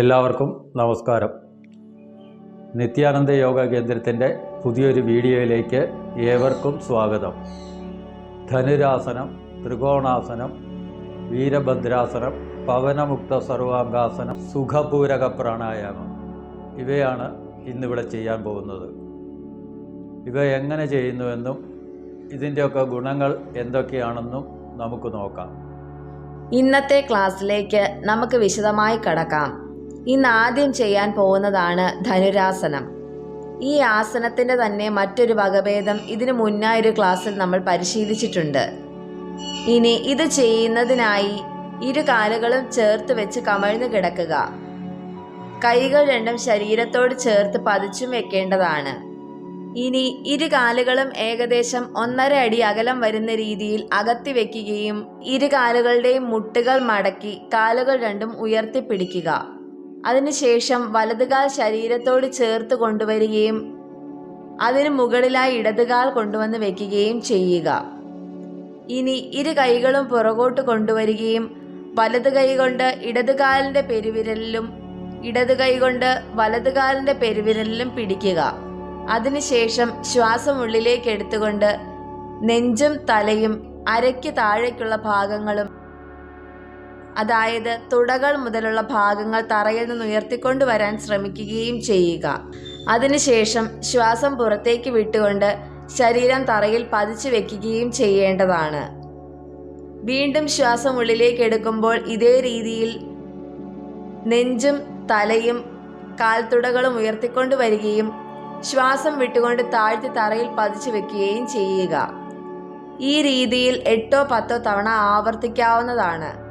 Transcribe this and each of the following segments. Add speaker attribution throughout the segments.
Speaker 1: എല്ലാവർക്കും നമസ്കാരം. നിത്യാനന്ദ യോഗ കേന്ദ്രത്തിന്റെ പുതിയൊരു വീഡിയോയിലേക്ക് ഏവർക്കും സ്വാഗതം. ധനുരാസനം ത്രികോണാസനം വീരഭദ്രാസനം പവനമുക്ത സർവാംഗാസനം സുഖപൂരക പ്രാണായാമം ഇവയാണ് ഇന്നിവിടെ ചെയ്യാൻ പോകുന്നത്. ഇവ എങ്ങനെ ചെയ്യുന്നുവെന്നും ഇതിന്റെയൊക്കെ ഗുണങ്ങൾ എന്തൊക്കെയാണെന്നും നമുക്ക് നോക്കാം.
Speaker 2: ഇന്നത്തെ ക്ലാസ്സിലേക്ക് നമുക്ക് വിശദമായി കടക്കാം. ഇന്ന് ആദ്യം ചെയ്യാൻ പോകുന്നതാണ് ധനുരാസനം. ഈ ആസനത്തിന്റെ തന്നെ മറ്റൊരു വകഭേദം ഇതിനു മുന്നായൊരു ക്ലാസ്സിൽ നമ്മൾ പരിശീലിച്ചിട്ടുണ്ട്. ഇനി ഇത് ചെയ്യുന്നതിനായി ഇരു കാലുകളും ചേർത്ത് വെച്ച് കമഴ്ന്നു കിടക്കുക. കൈകൾ രണ്ടും ശരീരത്തോട് ചേർത്ത് പതിച്ചും വെക്കേണ്ടതാണ്. ഇനി ഇരു കാലുകളും ഏകദേശം ഒന്നര അടി അകലം വരുന്ന രീതിയിൽ അകത്തി വെക്കുകയും ഇരു കാലുകളുടെയും മുട്ടുകൾ മടക്കി കാലുകൾ രണ്ടും ഉയർത്തിപ്പിടിക്കുക. അതിനുശേഷം വലതുകാൽ ശരീരത്തോട് ചേർത്ത് കൊണ്ടുവരികയും അതിനു മുകളിലായി ഇടതുകാൽ കൊണ്ടുവന്ന് വെക്കുകയും ചെയ്യുക. ഇനി ഇരു കൈകളും പുറകോട്ട് കൊണ്ടുവരികയും വലത് കൈ കൊണ്ട് ഇടതുകാലിന്റെ പെരുവിരലിലും ഇടതു കൈ കൊണ്ട് വലതുകാലിന്റെ പെരുവിരലിലും പിടിക്കുക. അതിനുശേഷം ശ്വാസം ഉള്ളിലേക്ക് എടുത്തുകൊണ്ട് നെഞ്ചും തലയും അരയ്ക്ക് താഴേക്കുള്ള ഭാഗങ്ങളും അതായത് തുടകൾ മുതലുള്ള ഭാഗങ്ങൾ തറയിൽ നിന്ന് ഉയർത്തിക്കൊണ്ട് വരാൻ ശ്രമിക്കുകയും ചെയ്യുക. അതിനുശേഷം ശ്വാസം പുറത്തേക്ക് വിട്ടുകൊണ്ട് ശരീരം തറയിൽ പതിച്ചു വെക്കുകയും ചെയ്യേണ്ടതാണ്. വീണ്ടും ശ്വാസം ഉള്ളിലേക്ക് എടുക്കുമ്പോൾ ഇതേ രീതിയിൽ നെഞ്ചും തലയും കാൽത്തുടകളും ഉയർത്തിക്കൊണ്ടു വരികയും ശ്വാസം വിട്ടുകൊണ്ട് താഴ്ത്തി തറയിൽ പതിച്ചു വെക്കുകയും ചെയ്യുക. ഈ രീതിയിൽ എട്ടോ പത്തോ തവണ ആവർത്തിക്കാവുന്നതാണ്.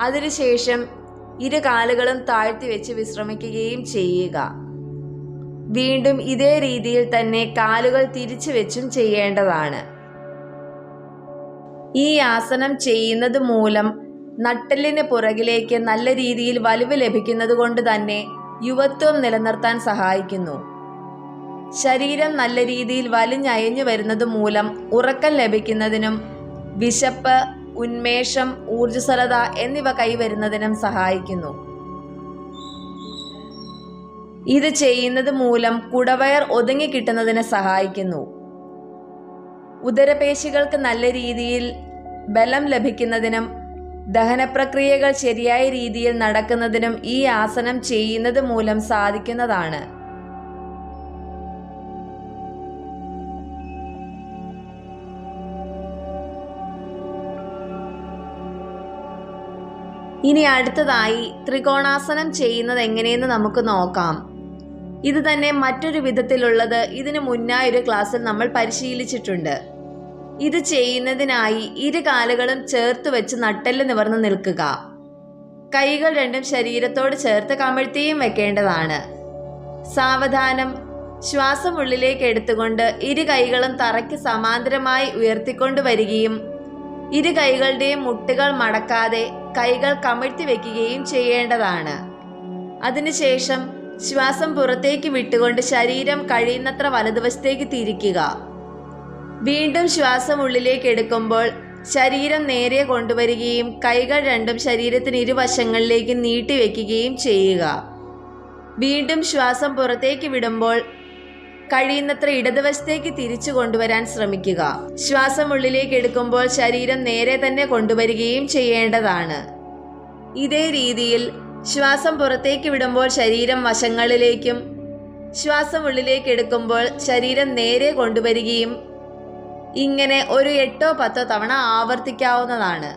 Speaker 2: അതിനുശേഷം ഇരു കാലുകളും താഴ്ത്തി വെച്ച് വിശ്രമിക്കുകയും ചെയ്യുക. വീണ്ടും ഇതേ രീതിയിൽ തന്നെ കാലുകൾ തിരിച്ചു വെച്ചും ചെയ്യേണ്ടതാണ്. ഈ ആസനം ചെയ്യുന്നത് മൂലം നട്ടലിന് പുറകിലേക്ക് നല്ല രീതിയിൽ വലിവ് ലഭിക്കുന്നത് കൊണ്ട് തന്നെ യുവത്വം നിലനിർത്താൻ സഹായിക്കുന്നു. ശരീരം നല്ല രീതിയിൽ വലിഞ്ഞയഞ്ഞു വരുന്നത് മൂലം ഉറക്കം ലഭിക്കുന്നതിനും വിശപ്പ് ഉന്മേഷം ഊർജസ്വലത എന്നിവ കൈവരുന്നതിനും സഹായിക്കുന്നു. ഇത് ചെയ്യുന്നത് മൂലം കുടവയർ ഒതുങ്ങി കിട്ടുന്നതിന് സഹായിക്കുന്നു. ഉദരപേശികൾക്ക് നല്ല രീതിയിൽ ബലം ലഭിക്കുന്നതിനും ദഹനപ്രക്രിയകൾ ശരിയായ രീതിയിൽ നടക്കുന്നതിനും ഈ ആസനം ചെയ്യുന്നത് മൂലം സാധിക്കുന്നതാണ്. ഇനി അടുത്തതായി ത്രികോണാസനം ചെയ്യുന്നത് എങ്ങനെയെന്ന് നമുക്ക് നോക്കാം. ഇത് തന്നെ മറ്റൊരു വിധത്തിലുള്ളത് ഇതിനു മുന്നായ ഒരു ക്ലാസ്സിൽ നമ്മൾ പരിശീലിച്ചിട്ടുണ്ട്. ഇത് ചെയ്യുന്നതിനായി ഇരു കാലുകളും ചേർത്ത് വെച്ച് നട്ടെല്ല് നിവർന്ന് നിൽക്കുക. കൈകൾ രണ്ടും ശരീരത്തോട് ചേർത്ത് കമിഴ്ത്തിയും വെക്കേണ്ടതാണ്. സാവധാനം. ശ്വാസം ഉള്ളിലേക്ക് എടുത്തുകൊണ്ട് ഇരു കൈകളും തറയ്ക്ക് സമാന്തരമായി ഉയർത്തിക്കൊണ്ട് വരികയും ഇരു കൈകളുടെയും മുട്ടുകൾ മടക്കാതെ കൈകൾ കമിഴ്ത്തി വെക്കുകയും ചെയ്യേണ്ടതാണ്. അതിനുശേഷം ശ്വാസം പുറത്തേക്ക് വിട്ടുകൊണ്ട് ശരീരം കഴിയുന്നത്ര വലതുവശത്തേക്ക് തിരിക്കുക. വീണ്ടും ശ്വാസം ഉള്ളിലേക്ക് എടുക്കുമ്പോൾ ശരീരം നേരെ കൊണ്ടുവരികയും കൈകൾ രണ്ടും ശരീരത്തിന് ഇരുവശങ്ങളിലേക്ക് നീട്ടിവെക്കുകയും ചെയ്യുക. വീണ്ടും ശ്വാസം പുറത്തേക്ക് വിടുമ്പോൾ കഴിയുന്നത്ര ഇടതുവശത്തേക്ക് തിരിച്ചു കൊണ്ടുവരാൻ ശ്രമിക്കുക. ശ്വാസം ഉള്ളിലേക്ക് എടുക്കുമ്പോൾ ശരീരം നേരെ തന്നെ കൊണ്ടുവരികയും ചെയ്യേണ്ടതാണ്. ഇതേ രീതിയിൽ ശ്വാസം പുറത്തേക്ക് വിടുമ്പോൾ ശരീരം വശങ്ങളിലേക്കും ശ്വാസം ഉള്ളിലേക്ക് എടുക്കുമ്പോൾ ശരീരം നേരെ കൊണ്ടുവരികയും ഇങ്ങനെ ഒരു എട്ടോ പത്തോ തവണ ആവർത്തിക്കാവുന്നതാണ്.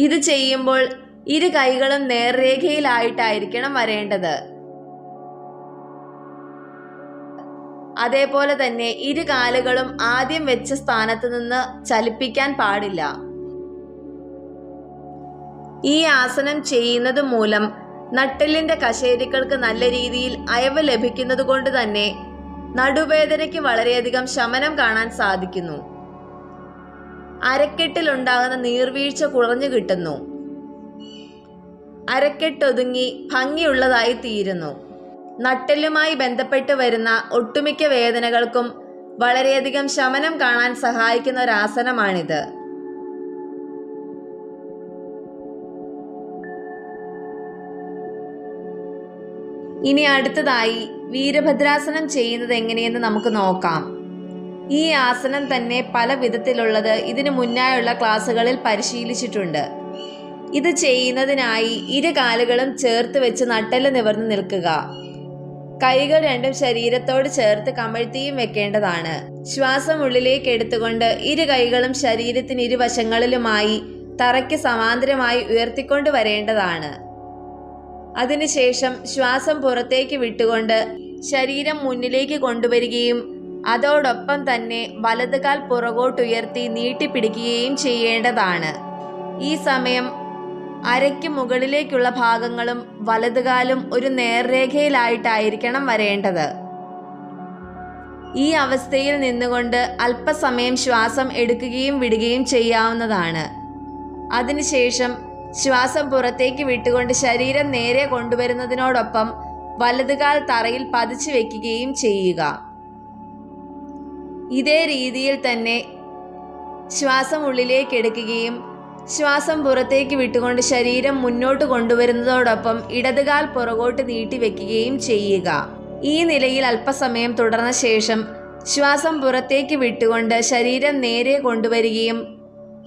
Speaker 2: ഇത് ചെയ്യുമ്പോൾ ഇരു കൈകളും നേർരേഖയിലായിട്ടായിരിക്കണം വരേണ്ടത്. അതേപോലെ തന്നെ ഇരു കാലുകളും ആദ്യം വെച്ച സ്ഥാനത്ത് നിന്ന് ചലിപ്പിക്കാൻ പാടില്ല. ഈ ആസനം ചെയ്യുന്നത് മൂലം നട്ടെല്ലിന്റെ കശേരികൾക്ക് നല്ല രീതിയിൽ അയവ് ലഭിക്കുന്നത് കൊണ്ട് തന്നെ നടുവേദനയ്ക്ക് വളരെയധികം ശമനം കാണാൻ സാധിക്കുന്നു. അരക്കെട്ടിലുണ്ടാകുന്ന നീർവീഴ്ച കുറഞ്ഞു കിട്ടുന്നു. അരക്കെട്ടൊതുങ്ങി ഭംഗിയുള്ളതായി തീരുന്നു. നട്ടെല്ലുമായി ബന്ധപ്പെട്ട് വരുന്ന ഒട്ടുമിക്ക വേദനകൾക്കും വളരെയധികം ശമനം കാണാൻ സഹായിക്കുന്ന ഒരു ആസനമാണിത് ഇനി അടുത്തതായി വീരഭദ്രാസനം ചെയ്യുന്നത് എങ്ങനെയെന്ന് നമുക്ക് നോക്കാം. ഈ ആസനം തന്നെ പല വിധത്തിലുള്ളത് ഇതിനു മുന്നായുള്ള ക്ലാസ്സുകളിൽ പരിശീലിച്ചിട്ടുണ്ട്. ഇത് ചെയ്യുന്നതിനായി ഇരു കാലുകളും ചേർത്ത് വെച്ച് നട്ടെല്ല് നിവർന്ന് നിൽക്കുക. കൈകൾ രണ്ടും ശരീരത്തോട് ചേർത്ത് കമഴ്ത്തിയും വെക്കേണ്ടതാണ്. ശ്വാസം ഉള്ളിലേക്ക് എടുത്തുകൊണ്ട് ഇരു കൈകളും ശരീരത്തിന് ഇരുവശങ്ങളിലുമായി തറയ്ക്ക് സമാന്തരമായി ഉയർത്തിക്കൊണ്ട് വരേണ്ടതാണ്. അതിനുശേഷം ശ്വാസം പുറത്തേക്ക് വിട്ടുകൊണ്ട് ശരീരം മുന്നിലേക്ക് കൊണ്ടുവരികയും അതോടൊപ്പം തന്നെ വലതുകാൽ പുറകോട്ടുയർത്തി നീട്ടിപ്പിടിക്കുകയും ചെയ്യേണ്ടതാണ്. ഈ സമയം അരയ്ക്ക് മുകളിലേക്കുള്ള ഭാഗങ്ങളും വലതുകാലും ഒരു നേർരേഖയിലായിട്ടായിരിക്കണം വരേണ്ടത്. ഈ അവസ്ഥയിൽ നിന്നുകൊണ്ട് അല്പസമയം ശ്വാസം എടുക്കുകയും വിടുകയും ചെയ്യാവുന്നതാണ്. അതിനുശേഷം ശ്വാസം പുറത്തേക്ക് വിട്ടുകൊണ്ട് ശരീരം നേരെ കൊണ്ടുവരുന്നതിനോടൊപ്പം വലതുകാൽ തറയിൽ പതിച്ചു വെക്കുകയും ചെയ്യുക. ഇതേ രീതിയിൽ തന്നെ ശ്വാസം ഉള്ളിലേക്ക് എടുക്കുകയും ശ്വാസം പുറത്തേക്ക് വിട്ടുകൊണ്ട് ശരീരം മുന്നോട്ട് കൊണ്ടുവരുന്നതോടൊപ്പം ഇടതുകാൽ പുറകോട്ട് നീട്ടിവെക്കുകയും ചെയ്യുക. ഈ നിലയിൽ അല്പസമയം തുടർന്ന ശേഷം ശ്വാസം പുറത്തേക്ക് വിട്ടുകൊണ്ട് ശരീരം നേരെ കൊണ്ടുവരികയും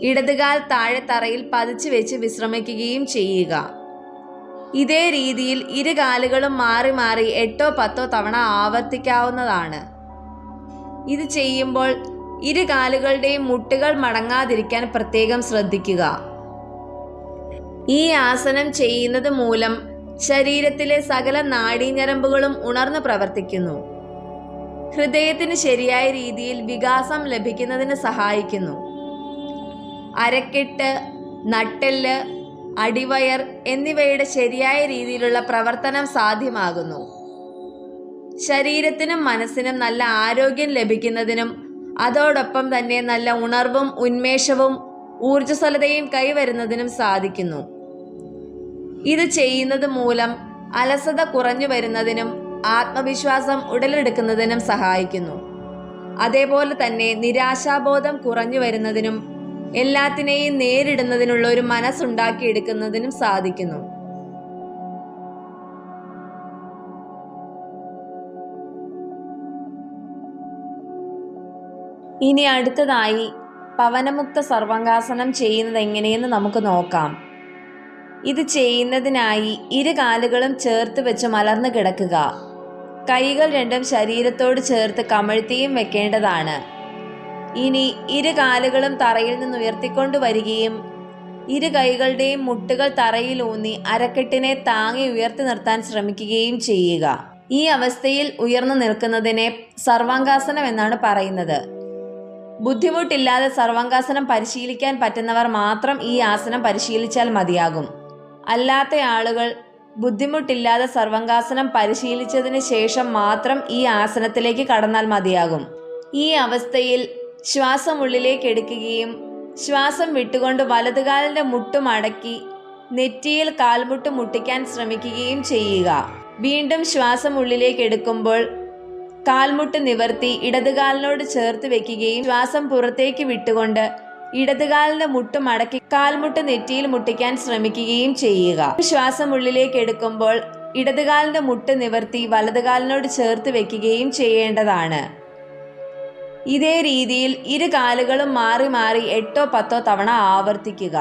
Speaker 2: ഇടതുകാൽ താഴെ തറയിൽ പതിച്ചു വെച്ച് വിശ്രമിക്കുകയും ചെയ്യുക. ഇതേ രീതിയിൽ ഇരു കാലുകളും മാറി മാറി എട്ടോ പത്തോ തവണ ആവർത്തിക്കാവുന്നതാണ്. ഇത് ചെയ്യുമ്പോൾ ഇരു കാലുകളുടെയും മുട്ടുകൾ മടങ്ങാതിരിക്കാൻ പ്രത്യേകം ശ്രദ്ധിക്കുക. ഈ ആസനം ചെയ്യുന്നത് മൂലം ശരീരത്തിലെ സകല നാഡീഞരമ്പുകളും ഉണർന്നു പ്രവർത്തിക്കുന്നു. ഹൃദയത്തിന് ശരിയായ രീതിയിൽ വികാസം ലഭിക്കുന്നതിന് സഹായിക്കുന്നു. അരക്കെട്ട് നട്ടെല്ല് അടിവയർ എന്നിവയുടെ ശരിയായ രീതിയിലുള്ള പ്രവർത്തനം സാധ്യമാകുന്നു. ശരീരത്തിനും മനസ്സിനും നല്ല ആരോഗ്യം ലഭിക്കുന്നതിനും അതോടൊപ്പം തന്നെ നല്ല ഉണർവും ഉന്മേഷവും ഊർജസ്വലതയും കൈവരുന്നതിനും സാധിക്കുന്നു. ഇത് ചെയ്യുന്നത് മൂലം അലസത കുറഞ്ഞു വരുന്നതിനും ആത്മവിശ്വാസം ഉടലെടുക്കുന്നതിനും സഹായിക്കുന്നു. അതേപോലെ തന്നെ നിരാശാബോധം കുറഞ്ഞു വരുന്നതിനും എല്ലാത്തിനെയും നേരിടുന്നതിനുള്ള ഒരു മനസ്സുണ്ടാക്കിയെടുക്കുന്നതിനും സാധിക്കുന്നു. ഇനി അടുത്തതായി പവനമുക്ത സർവങ്കാസനം ചെയ്യുന്നത് എങ്ങനെയെന്ന് നമുക്ക് നോക്കാം. ഇത് ചെയ്യുന്നതിനായി ഇരു കാലുകളും ചേർത്ത് വെച്ച് മലർന്നു കിടക്കുക. കൈകൾ രണ്ടും ശരീരത്തോട് ചേർത്ത് കമഴ്ത്തിയും വെക്കേണ്ടതാണ്. ഇനി ഇരു കാലുകളും തറയിൽ നിന്ന് ഉയർത്തിക്കൊണ്ട് വരികയും ഇരു കൈകളുടെയും മുട്ടുകൾ തറയിൽ ഊന്നി അരക്കെട്ടിനെ താങ്ങി ഉയർത്തി നിർത്താൻ ശ്രമിക്കുകയും ചെയ്യുക. ഈ അവസ്ഥയിൽ ഉയർന്നു നിൽക്കുന്നതിനെ സർവാംഗാസനം എന്നാണ് പറയുന്നത്. ബുദ്ധിമുട്ടില്ലാതെ സർവാംഗാസനം പരിശീലിക്കാൻ പറ്റുന്നവർ മാത്രം ഈ ആസനം പരിശീലിച്ചാൽ മതിയാകും. അല്ലാത്ത ആളുകൾ ബുദ്ധിമുട്ടില്ലാതെ സർവങ്കാസനം പരിശീലിച്ചതിന് ശേഷം മാത്രം ഈ ആസനത്തിലേക്ക് കടന്നാൽ മതിയാകും. ഈ അവസ്ഥയിൽ ശ്വാസം ഉള്ളിലേക്ക് എടുക്കുകയും ശ്വാസം വിട്ടുകൊണ്ട് വലതുകാലിന്റെ മുട്ടും അടക്കി നെറ്റിയിൽ കാൽമുട്ട് മുട്ടിക്കാൻ ശ്രമിക്കുകയും ചെയ്യുക. വീണ്ടും ശ്വാസം ഉള്ളിലേക്ക് എടുക്കുമ്പോൾ കാൽമുട്ട് നിവർത്തി ഇടതുകാലിനോട് ചേർത്ത് വെക്കുകയും ശ്വാസം പുറത്തേക്ക് വിട്ടുകൊണ്ട് ഇടതുകാലിന്റെ മുട്ട് മടക്കി കാൽമുട്ട് നെറ്റിയിൽ മുട്ടിക്കാൻ ശ്രമിക്കുകയും ചെയ്യുക. ശ്വാസം ഉള്ളിലേക്ക് എടുക്കുമ്പോൾ ഇടതുകാലിന്റെ മുട്ട് നിവർത്തി വലതുകാലിനോട് ചേർത്ത് വെക്കുകയും ചെയ്യേണ്ടതാണ്. ഇതേ രീതിയിൽ ഇരു കാലുകളും മാറി മാറി എട്ടോ പത്തോ തവണ ആവർത്തിക്കുക.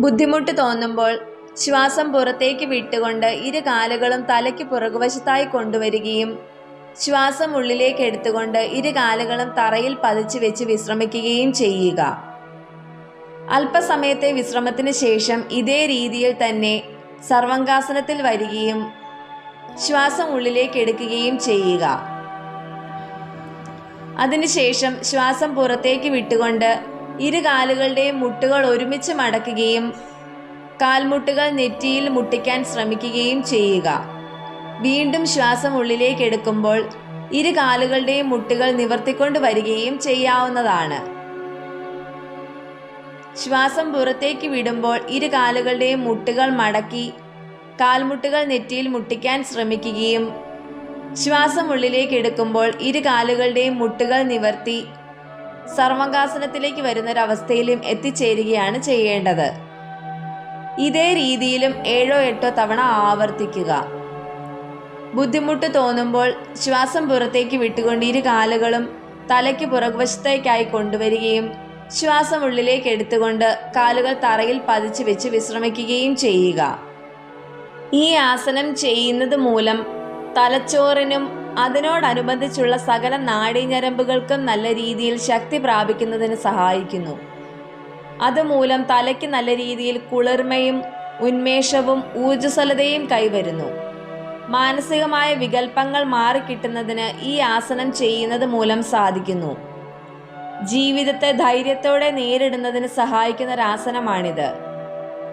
Speaker 2: ബുദ്ധിമുട്ട് തോന്നുമ്പോൾ ശ്വാസം പുറത്തേക്ക് വിട്ടുകൊണ്ട് ഇരു കാലുകളും തലയ്ക്ക് പുറകുവശത്തായി കൊണ്ടുവരികയും ശ്വാസം ഉള്ളിലേക്ക് എടുത്തുകൊണ്ട് ഇരു കാലുകളും തറയിൽ പതിച്ചു വെച്ച് വിശ്രമിക്കുകയും ചെയ്യുക. അല്പസമയത്തെ വിശ്രമത്തിന് ശേഷം ഇതേ രീതിയിൽ തന്നെ സർവങ്കാസനത്തിൽ വരികയും ശ്വാസം ഉള്ളിലേക്ക് എടുക്കുകയും ചെയ്യുക. അതിനുശേഷം ശ്വാസം പുറത്തേക്ക് വിട്ടുകൊണ്ട് ഇരു കാലുകളുടെയും മുട്ടുകൾ ഒരുമിച്ച് മടക്കുകയും കാൽമുട്ടുകൾ നെറ്റിയിൽ മുട്ടിക്കാൻ ശ്രമിക്കുകയും ചെയ്യുക. വീണ്ടും ശ്വാസം ഉള്ളിലേക്ക് എടുക്കുമ്പോൾ ഇരു കാലുകളുടെയും മുട്ടുകൾ നിവർത്തിക്കൊണ്ട് വരികയും ചെയ്യാവുന്നതാണ്. ശ്വാസം പുറത്തേക്ക് വിടുമ്പോൾ ഇരു കാലുകളുടെയും മുട്ടുകൾ മടക്കി കാൽമുട്ടുകൾ നെറ്റിയിൽ മുട്ടിക്കാൻ ശ്രമിക്കുകയും ശ്വാസം ഉള്ളിലേക്ക് എടുക്കുമ്പോൾ ഇരു കാലുകളുടെയും മുട്ടുകൾ നിവർത്തി സർവങ്കാസനത്തിലേക്ക് വരുന്നൊരവസ്ഥയിലും എത്തിച്ചേരുകയാണ് ചെയ്യേണ്ടത്. ഇതേ രീതിയിലും ഏഴോ എട്ടോ തവണ ആവർത്തിക്കുക. ബുദ്ധിമുട്ട് തോന്നുമ്പോൾ ശ്വാസം പുറത്തേക്ക് വിട്ടുകൊണ്ട് ഇരു കാലുകളും തലയ്ക്ക് പുറകുവശത്തേക്കായി കൊണ്ടുവരികയും ശ്വാസം ഉള്ളിലേക്ക് എടുത്തുകൊണ്ട് കാലുകൾ തറയിൽ പതിച്ചു വെച്ച് വിശ്രമിക്കുകയും ചെയ്യുക. ഈ ആസനം ചെയ്യുന്നത് മൂലം തലച്ചോറിനും അതിനോടനുബന്ധിച്ചുള്ള സകല നാഡീഞരമ്പുകൾക്കും നല്ല രീതിയിൽ ശക്തി പ്രാപിക്കുന്നതിന് സഹായിക്കുന്നു. അതുമൂലം തലയ്ക്ക് നല്ല രീതിയിൽ കുളിർമയും ഉന്മേഷവും ഊർജസ്വലതയും കൈവരുന്നു. മാനസികമായ വികല്പങ്ങൾ മാറിക്കിട്ടുന്നതിന് ഈ ആസനം ചെയ്യുന്നത് മൂലം സാധിക്കുന്നു. ജീവിതത്തെ ധൈര്യത്തോടെ നേരിടുന്നതിന് സഹായിക്കുന്ന ഒരു ആസനമാണിത്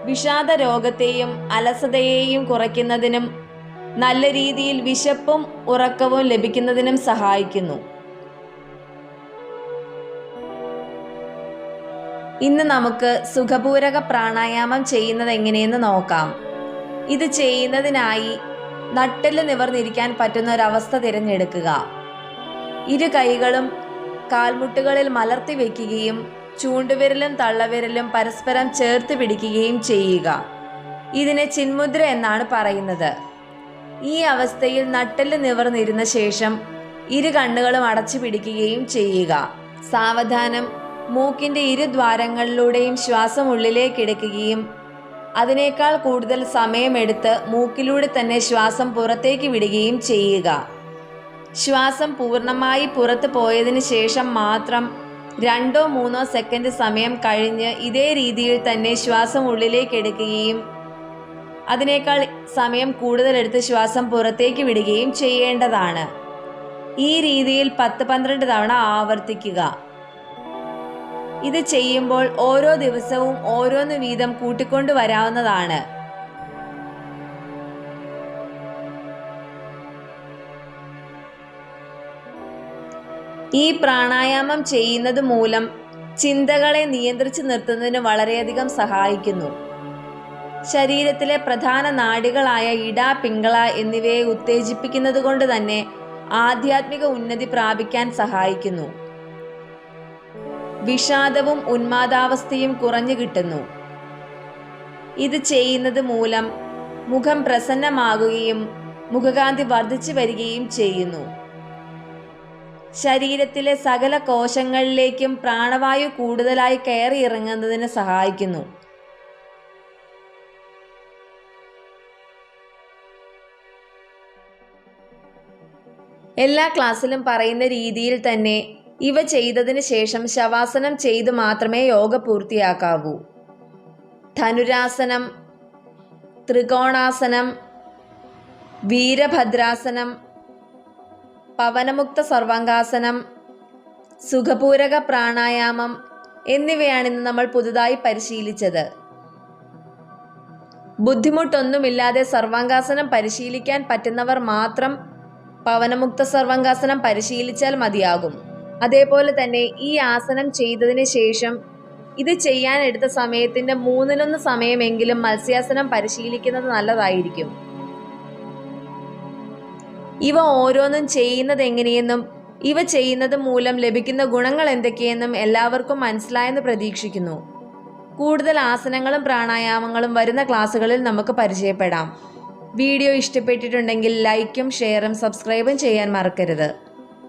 Speaker 2: വിഷാദ രോഗത്തെയും അലസതയെയും കുറയ്ക്കുന്നതിനും നല്ല രീതിയിൽ വിശപ്പും ഉറക്കവും ലഭിക്കുന്നതിനും സഹായിക്കുന്നു. ഇന്ന് നമുക്ക് സുഖപൂരക പ്രാണായാമം ചെയ്യുന്നത് എങ്ങനെയെന്ന് നോക്കാം. ഇത് ചെയ്യുന്നതിനായി നട്ടെല്ല് നിവർന്നിരിക്കാൻ പറ്റുന്ന ഒരവസ്ഥ തിരഞ്ഞെടുക്കുക. ഇരു കൈകളും കാൽമുട്ടുകളിൽ മലർത്തി വയ്ക്കുകയും ചൂണ്ടുവിരലും തള്ളവിരലും പരസ്പരം ചേർത്ത് പിടിക്കുകയും ചെയ്യുക. ഇതിനെ ചിന്മുദ്ര എന്നാണ് പറയുന്നത്. ഈ അവസ്ഥയിൽ നട്ടെല്ല് നിവർന്നിരുന്ന ശേഷം ഇരു കണ്ണുകളും അടച്ചു പിടിക്കുകയും ചെയ്യുക. സാവധാനം മൂക്കിന്റെ ഇരു ദ്വാരങ്ങളിലൂടെയും ശ്വാസം ഉള്ളിലേക്ക് എടുക്കുകയും അതിനേക്കാൾ കൂടുതൽ സമയമെടുത്ത് മൂക്കിലൂടെ തന്നെ ശ്വാസം പുറത്തേക്ക് വിടുകയും ചെയ്യുക. ശ്വാസം പൂർണമായി പുറത്തു പോയതിനു ശേഷം മാത്രം രണ്ടോ മൂന്നോ സെക്കൻഡ് സമയം കഴിഞ്ഞ് ഇതേ രീതിയിൽ തന്നെ ശ്വാസം ഉള്ളിലേക്ക് എടുക്കുകയും അതിനേക്കാൾ സമയം കൂടുതലെടുത്ത് ശ്വാസം പുറത്തേക്ക് വിടുകയും ചെയ്യേണ്ടതാണ്. ഈ രീതിയിൽ പത്ത് പന്ത്രണ്ട് തവണ ആവർത്തിക്കുക. ഇത് ചെയ്യുമ്പോൾ ഓരോ ദിവസവും ഓരോന്ന് വീതം കൂട്ടിക്കൊണ്ടു വരാവുന്നതാണ്. ഈ പ്രാണായാമം ചെയ്യുന്നത് മൂലം ചിന്തകളെ നിയന്ത്രിച്ചു നിർത്തുന്നതിന് വളരെയധികം സഹായിക്കുന്നു. ശരീരത്തിലെ പ്രധാന നാഡികളായ ഇട പിങ്കള എന്നിവയെ ഉത്തേജിപ്പിക്കുന്നത് കൊണ്ട് തന്നെ ആധ്യാത്മിക ഉന്നതി പ്രാപിക്കാൻ സഹായിക്കുന്നു. വിഷാദവും ഉന്മാദാവസ്ഥയും കുറഞ്ഞു കിട്ടുന്നു. ഇത് ചെയ്യുന്നത് മൂലം മുഖം പ്രസന്നമാകുകയും മുഖകാന്തി വർദ്ധിച്ചു വരികയും ചെയ്യുന്നു. ശരീരത്തിലെ സകല കോശങ്ങളിലേക്കും പ്രാണവായു കൂടുതലായി കയറി ഇറങ്ങുന്നതിന് സഹായിക്കുന്നു. എല്ലാ ക്ലാസ്സിലും പറയുന്ന രീതിയിൽ തന്നെ ഇവ ചെയ്തതിന് ശേഷം ശവാസനം ചെയ്തു മാത്രമേ യോഗ പൂർത്തിയാക്കാവൂ. ധനുരാസനം ത്രികോണാസനം വീരഭദ്രാസനം പവനമുക്ത സർവാംഗാസനം സുഖപൂരക പ്രാണായാമം എന്നിവയാണ് ഇന്ന് നമ്മൾ പുതുതായി പരിശീലിച്ചത്. ബുദ്ധിമുട്ടൊന്നുമില്ലാതെ സർവാംഗാസനം പരിശീലിക്കാൻ പറ്റുന്നവർ മാത്രം പവനമുക്ത സർവാംഗാസനം പരിശീലിച്ചാൽ മതിയാകും. അതേപോലെ തന്നെ ഈ ആസനം ചെയ്തതിന് ശേഷം ഇത് ചെയ്യാൻ എടുത്ത സമയത്തിന്റെ മൂന്നിലൊന്ന് സമയമെങ്കിലും മത്സ്യാസനം പരിശീലിക്കുന്നത് നല്ലതായിരിക്കും. ഇവ ഓരോന്നും ചെയ്യുന്നത് എങ്ങനെയെന്നും ഇവ ചെയ്യുന്നത് മൂലം ലഭിക്കുന്ന ഗുണങ്ങൾ എന്തൊക്കെയെന്നും എല്ലാവർക്കും മനസ്സിലായെന്ന് പ്രതീക്ഷിക്കുന്നു. കൂടുതൽ ആസനങ്ങളും പ്രാണായാമങ്ങളും വരുന്ന ക്ലാസ്സുകളിൽ നമുക്ക് പരിചയപ്പെടാം. വീഡിയോ ഇഷ്ടപ്പെട്ടിട്ടുണ്ടെങ്കിൽ ലൈക്കും ഷെയറും സബ്സ്ക്രൈബും ചെയ്യാൻ മറക്കരുത്.